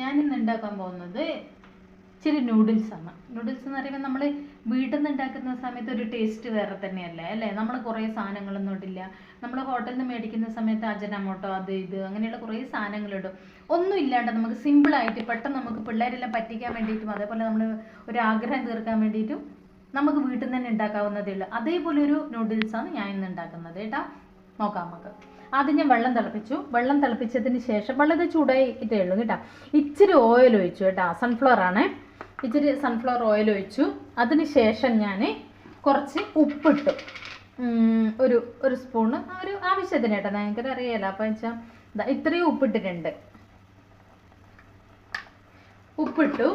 ഞാൻ ഇന്ന് ഉണ്ടാക്കാൻ പോകുന്നത് ഇച്ചിരി നൂഡിൽസ് ആണ്. നൂഡിൽസ് എന്ന് പറയുമ്പോൾ നമ്മൾ വീട്ടിൽ നിന്ന് ഉണ്ടാക്കുന്ന സമയത്ത് ഒരു ടേസ്റ്റ് വേറെ തന്നെയല്ലേ? അല്ലേ? നമ്മൾ കുറേ സാധനങ്ങളൊന്നും ഇടില്ല. നമ്മൾ ഹോട്ടലിൽ നിന്ന് മേടിക്കുന്ന സമയത്ത് അജനമോട്ടോ അത് ഇത് അങ്ങനെയുള്ള കുറേ സാധനങ്ങൾ ഇടും. ഒന്നും ഇല്ലാണ്ട് നമുക്ക് സിമ്പിളായിട്ട് പെട്ടെന്ന് നമുക്ക് പിള്ളേരെല്ലാം പറ്റിക്കാൻ വേണ്ടിയിട്ടും അതേപോലെ നമ്മൾ ഒരു ആഗ്രഹം തീർക്കാൻ വേണ്ടിയിട്ടും നമുക്ക് വീട്ടിൽ നിന്ന് തന്നെ ഉണ്ടാക്കാവുന്നതേ ഉള്ളൂ. അതേപോലെ ഒരു നൂഡിൽസാണ് ഞാൻ ഇന്ന് ഉണ്ടാക്കുന്നത്. കേട്ടോ നോക്കാം നമുക്ക്. ആദ്യം ഞാൻ വെള്ളം തിളപ്പിച്ചു. വെള്ളം തിളപ്പിച്ചതിന് ശേഷം വെള്ളം ഇത് ചൂടായിട്ടേ ഉള്ളൂ കേട്ടോ. ഇച്ചിരി ഓയിൽ ഒഴിച്ചു കേട്ടോ. സൺഫ്ലവർ ആണ്. ഇച്ചിരി സൺഫ്ലവർ ഓയിൽ ഒഴിച്ചു. അതിന് ശേഷം ഞാൻ കുറച്ച് ഉപ്പിട്ടു. ഒരു ഒരു സ്പൂണ് ഒരു ആവശ്യത്തിന് കേട്ടോ. ഞങ്ങൾക്ക് അറിയാലോ. അപ്പം വെച്ചാൽ ഇത്രയും ഉപ്പിട്ടിട്ടുണ്ട്. ഉപ്പിട്ടു.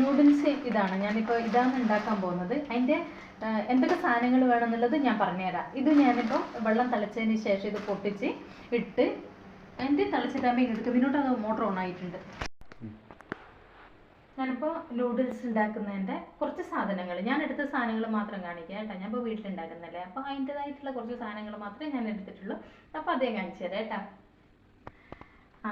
നൂഡിൽസ് ഇതാണ്. ഞാനിപ്പോൾ ഇതാണ് ഉണ്ടാക്കാൻ പോകുന്നത്. അതിന്റെ എന്തൊക്കെ സാധനങ്ങൾ വേണമെന്നുള്ളത് ഞാൻ പറഞ്ഞുതരാം. ഇത് ഞാനിപ്പോൾ വെള്ളം തിളച്ചതിന് ശേഷം ഇത് പൊട്ടിച്ച് ഇട്ട് എന്റെ തളിച്ചിട്ടാകുമ്പോൾ ഇങ്ങോട്ട് പിന്നോട്ട് അത് മോട്ടർ ഓൺ ആയിട്ടുണ്ട്. ഞാനിപ്പോൾ നൂഡിൽസ് ഉണ്ടാക്കുന്നതിന്റെ കുറച്ച് സാധനങ്ങൾ. ഞാൻ എടുത്ത സാധനങ്ങൾ മാത്രം കാണിക്കുക കേട്ടോ. ഞാൻ ഇപ്പോൾ വീട്ടിലുണ്ടാക്കുന്നല്ലേ അപ്പോൾ അതിന്റെതായിട്ടുള്ള കുറച്ച് സാധനങ്ങൾ മാത്രമേ ഞാൻ എടുത്തിട്ടുള്ളൂ. അപ്പോൾ അതേ കാണിച്ചു തരാം കേട്ടോ. ആ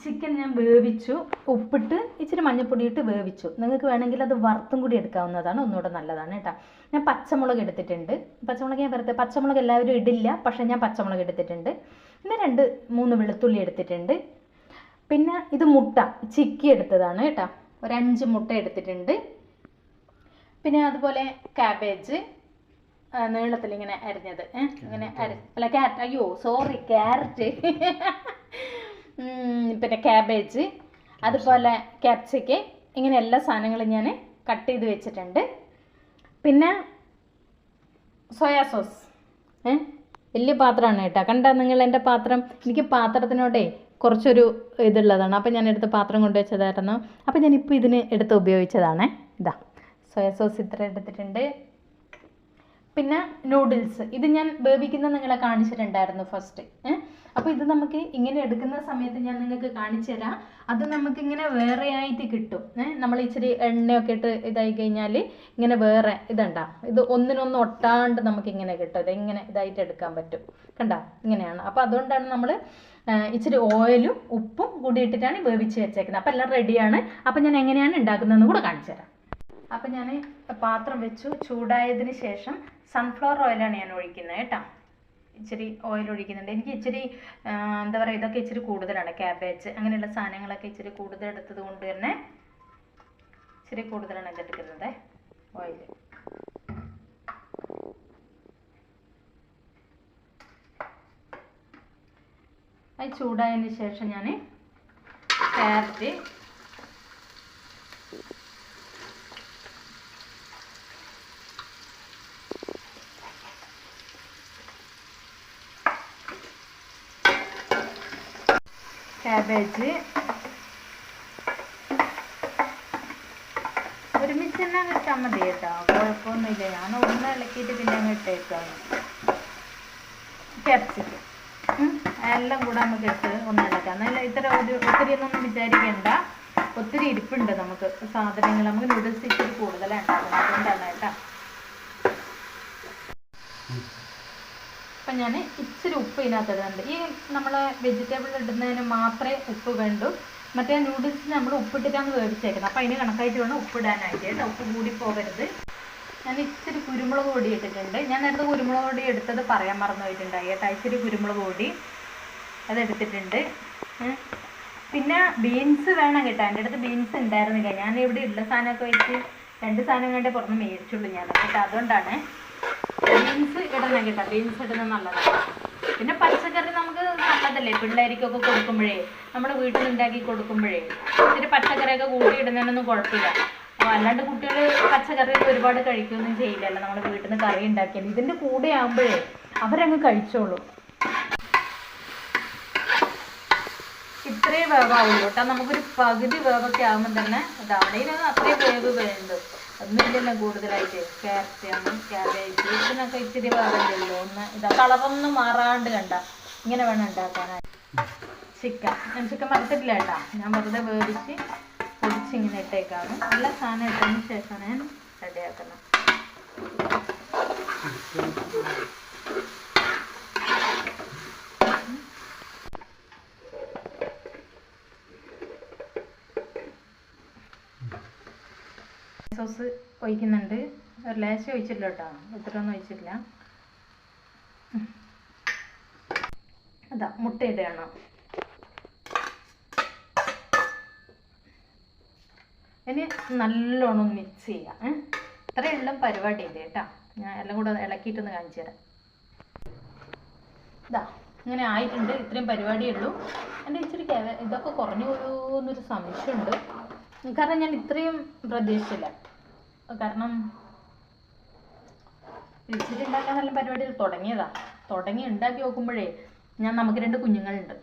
ചിക്കൻ ഞാൻ വേവിച്ചു. ഉപ്പിട്ട് ഇച്ചിരി മഞ്ഞൾപ്പൊടി ഇട്ട് വേവിച്ചു. നിങ്ങൾക്ക് വേണമെങ്കിൽ അത് വറുത്തും കൂടി എടുക്കാവുന്നതാണ്. ഒന്നുകൂടെ നല്ലതാണ് കേട്ടോ. ഞാൻ പച്ചമുളക് എടുത്തിട്ടുണ്ട്. പച്ചമുളക് ഞാൻ വെറുതെ പച്ചമുളക് എല്ലാവരും ഇടില്ല പക്ഷേ ഞാൻ പച്ചമുളക് എടുത്തിട്ടുണ്ട്. പിന്നെ രണ്ട് മൂന്ന് വെളുത്തുള്ളി എടുത്തിട്ടുണ്ട്. പിന്നെ ഇത് മുട്ട ചിക്കി എടുത്തതാണ് കേട്ടോ. ഒരു അഞ്ച് മുട്ട എടുത്തിട്ടുണ്ട്. പിന്നെ അതുപോലെ കാബേജ് നീളത്തിൽ ഇങ്ങനെ അരിഞ്ഞത്? ഇങ്ങനെ അരി അല്ല ക്യാരറ്റ് അയ്യോ സോറി ക്യാരറ്റ് പിന്നെ ക്യാബേജ് അതുപോലെ ക്യാപ്സിക്ക ഇങ്ങനെ എല്ലാ സാധനങ്ങളും ഞാൻ കട്ട് ചെയ്ത് വെച്ചിട്ടുണ്ട്. പിന്നെ സോയാ സോസ് ഏ? വലിയ പാത്രമാണ് കേട്ടോ. കണ്ടാ നിങ്ങൾ എന്റെ പാത്രം? എനിക്ക് പാത്രത്തിനോടേ കുറച്ചൊരു ഇതുള്ളതാണ്. അപ്പോൾ ഞാൻ എടുത്ത് പാത്രം കൊണ്ടുവച്ചതായിരുന്നു അപ്പോൾ ഞാൻ ഇതിന് എടുത്ത് ഉപയോഗിച്ചതാണ്. ഇതാ. സോയാ സോസ് ഇത്ര എടുത്തിട്ടുണ്ട്. പിന്നെ നൂഡിൽസ് ഇത് ഞാൻ വേവിക്കുന്നത് നിങ്ങളെ കാണിച്ചിട്ടുണ്ടായിരുന്നു ഫസ്റ്റ് അപ്പോൾ ഇത് നമുക്ക് ഇങ്ങനെ എടുക്കുന്ന സമയത്ത് ഞാൻ നിങ്ങൾക്ക് കാണിച്ചു തരാം അത് നമുക്ക് ഇങ്ങനെ വേറെ ആയിട്ട് കിട്ടും നമ്മൾ ഇച്ചിരി എണ്ണയൊക്കെ ഇട്ട് ഇതായി കഴിഞ്ഞാൽ ഇങ്ങനെ വേറെ ഇതുണ്ടാവും ഇത് ഒന്നിനൊന്നും ഒട്ടാണ്ട് നമുക്ക് ഇങ്ങനെ കിട്ടും. ഇത് ഇങ്ങനെ ഇതായിട്ട് എടുക്കാൻ പറ്റും. കണ്ട? ഇങ്ങനെയാണ്. അപ്പോൾ അതുകൊണ്ടാണ് നമ്മൾ ഇച്ചിരി ഓയിലും ഉപ്പും കൂടി ഇട്ടിട്ടാണ് വേവിച്ച് വെച്ചേക്കുന്നത്. അപ്പോൾ എല്ലാം റെഡിയാണ് അപ്പോൾ ഞാൻ എങ്ങനെയാണ് ഉണ്ടാക്കുന്നതെന്ന് കൂടെ കാണിച്ചു തരാം അപ്പം ഞാൻ പാത്രം വെച്ചു. ചൂടായതിന് ശേഷം സൺഫ്ലവർ ഓയിലാണ് ഞാൻ ഒഴിക്കുന്നത് കേട്ടോ. ഇച്ചിരി ഓയിൽ ഒഴിക്കുന്നുണ്ട്. എനിക്ക് ഇച്ചിരി എന്താ പറയുക ഇതൊക്കെ ഇച്ചിരി കൂടുതലാണ്. ക്യാബേജ് അങ്ങനെയുള്ള സാധനങ്ങളൊക്കെ ഇച്ചിരി കൂടുതൽ എടുത്തത് കൊണ്ട് തന്നെ ഇച്ചിരി കൂടുതലാണ് ഇതെടുക്കുന്നത് ഓയിൽ അത് ചൂടായതിന് ശേഷം ഞാൻ ക്യാരറ്റ് ക്യാബേജ് ഒരുമിച്ച് തന്നെ അങ്ങ് ഇട്ടാൽ മതി കേട്ടോ. കുഴപ്പമൊന്നുമില്ല. ഞാൻ ഒന്ന് ഇളക്കിയിട്ട് പിന്നെ അങ്ങ് ഇട്ടേക്കാണ് ക്യാപ്സിക്കം എല്ലാം കൂടെ നമുക്ക് ഇട്ട് ഒന്ന് ഇളക്കാം. നല്ല ഇത്ര ഒരു ഒത്തിരി ഒന്നും വിചാരിക്കണ്ട. ഒത്തിരി ഇരിപ്പുണ്ട് നമുക്ക്. സാധനങ്ങൾ. നമുക്ക് നൂഡിൽസ് ഇച്ചിരി കൂടുതലാണ്. ഉണ്ടാക്കുന്നത് അതുകൊണ്ടാണ് കേട്ടോ. അപ്പം ഞാൻ ഇച്ചിരി ഉപ്പ് ഇതിനകത്ത് ഇടുന്നുണ്ട് ഈ നമ്മൾ വെജിറ്റബിൾ ഇടുന്നതിന് മാത്രമേ ഉപ്പ് വേണ്ടൂ. മറ്റേ നൂഡിൽസ് നമ്മൾ ഉപ്പിട്ടിട്ടാണ് വേവിച്ചേക്കുന്നത്. അപ്പം അതിന് കണക്കായിട്ട് വേണം ഉപ്പിടാനായിട്ട്. കേട്ടോ ഉപ്പ് കൂടി പോകരുത്. ഞാൻ ഇച്ചിരി കുരുമുളക് പൊടി ഇട്ടിട്ടുണ്ട്. ഞാൻ നേരത്തെ കുരുമുളക് പൊടി എടുത്തത് പറയാൻ മറന്നു പോയിട്ടുണ്ടായി. കേട്ടോ ഇച്ചിരി കുരുമുളക് പൊടി അത് എടുത്തിട്ടുണ്ട്. പിന്നെ ബീൻസ് വേണം കേട്ടോ. എന്റെ അടുത്ത് ബീൻസ് ഉണ്ടായിരുന്നില്ല. ഞാൻ ഇവിടെ ഉള്ള സാധനമൊക്കെ വെച്ച് രണ്ട് സാധനം കണ്ടേ പുറത്ത് മേടിച്ചുള്ളൂ ഞാൻ. കേട്ടോ അതുകൊണ്ടാണ് ബീൻസ് ഇടണം കേട്ടോ ബീൻസ് ഇടുന്നത് നല്ലതാണ് പിന്നെ പച്ചക്കറി നമുക്ക് നല്ലതല്ലേ? പിള്ളേർക്കൊക്കെ കൊടുക്കുമ്പോഴേ നമ്മുടെ വീട്ടിൽ ഉണ്ടാക്കി കൊടുക്കുമ്പോഴേ. ഇത്തിരി പച്ചക്കറിയൊക്കെ കൂട്ടി ഇടുന്നതിനൊന്നും കുഴപ്പമില്ല. അപ്പോൾ അല്ലാണ്ട് കുട്ടികൾ പച്ചക്കറി ഒരുപാട് കഴിക്കുകയൊന്നും ചെയ്യില്ലല്ലോ. നമ്മുടെ വീട്ടിൽ നിന്ന് കറി ഉണ്ടാക്കിയാൽ ഇതിന്റെ കൂടെ ആകുമ്പോഴേ അവരങ്ങ് കഴിച്ചോളൂ. ഇത്രയും വേവാവുള്ളൂ കേട്ടോ. നമുക്കൊരു പകുതി വേവൊക്കെ ആകുമ്പോൾ തന്നെ ഇതാവണം ഇതിനകത്ത് അത്രയും വേവ് വേണ്ടു? ഒന്നുമില്ലല്ലോ കൂടുതലായിട്ട്. ക്യാരറ്റ് ക്യാബേജ് ഇതിനൊക്കെ ഇച്ചിരി വേവല്ലേ ഒന്ന് ഇതാ കളറൊന്നും മാറാണ്ട് കണ്ട. ഇങ്ങനെ വേണം ഉണ്ടാക്കാനായി ചിക്കൻ ഞാൻ ചിക്കൻ വറുത്തിട്ടില്ല കേട്ടോ. ഞാൻ വെറുതെ വേവിച്ച് പൊടിച്ച് ഇങ്ങനെ ഇട്ടേക്കാണ്. നല്ല സാധനം ഇട്ടതിന് ശേഷമാണ് ഞാൻ റെഡിയാക്കുന്നത്. സോസ് ഒഴിക്കുന്നുണ്ട്. ഒരു ലേശം ഒഴിച്ചില്ല കേട്ടോ. ഇത്രയൊന്നും ഒഴിച്ചില്ല അതാ മുട്ട ഇടണം ഇനി നല്ലോണം മിക്സ് ചെയ്യാം. ഇത്രയും എല്ലാം പരിപാടി ഉണ്ട് കേട്ടോ? ഞാൻ എല്ലാം കൂടെ ഇളക്കിയിട്ടൊന്ന് കാണിച്ചു തരാം. ഇതാ ഇങ്ങനെ ആയിട്ടുണ്ട്. ഇത്രയും പരിപാടിയേ ഉള്ളൂ. എന്റെ ഇച്ചിരി ഇതൊക്കെ കുറഞ്ഞു പോയോ എന്നൊരു സംശയമുണ്ട്. കാരണം ഞാൻ ഇത്രയും പ്രതീക്ഷിച്ചില്ല. കാരണം ഇച്ചിരി ഉണ്ടാക്കാൻ നല്ല പരിപാടിയിൽ തുടങ്ങിയതാ. തുടങ്ങി ഉണ്ടാക്കി നോക്കുമ്പോഴേ ഞാൻ നമുക്ക് രണ്ട് കുഞ്ഞുങ്ങളുണ്ട്.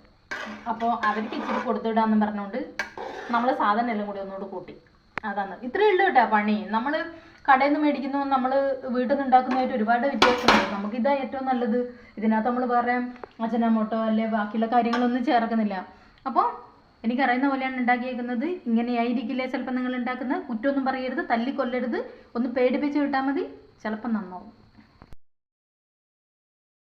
അപ്പോൾ അവർക്ക് ഇച്ചിരി കൊടുത്തുവിടാന്ന് പറഞ്ഞുകൊണ്ട് നമ്മൾ സാധനം എല്ലാം കൂടി ഒന്നുകൂടി കൂട്ടി. അതാണ്. ഇത്രയേ ഉള്ളൂ കേട്ടോ പണി. നമ്മൾ കടയിൽ നിന്ന് മേടിക്കുന്നു നമ്മൾ വീട്ടിൽ നിന്ന് ഉണ്ടാക്കുന്നതായിട്ട് ഒരുപാട് വ്യത്യാസമുണ്ട്. നമുക്കിതാ ഏറ്റവും നല്ലത്. ഇതിനകത്ത് നമ്മൾ വേറെ അജനാമോട്ടോ അല്ലെ ബാക്കിയുള്ള കാര്യങ്ങളൊന്നും ചേർക്കുന്നില്ല. അപ്പോൾ എനിക്കറിയുന്ന പോലെയാണ് ഉണ്ടാക്കിയേക്കുന്നത്. ഇങ്ങനെയായിരിക്കില്ലേ ചിലപ്പോൾ നിങ്ങൾ ഉണ്ടാക്കുന്നത്? കുറ്റമൊന്നും പറയരുത്. തല്ലി കൊല്ലരുത് ഒന്ന് പേടിപ്പിച്ച് വിട്ടാൽ മതി. ചിലപ്പോൾ നന്നാവും.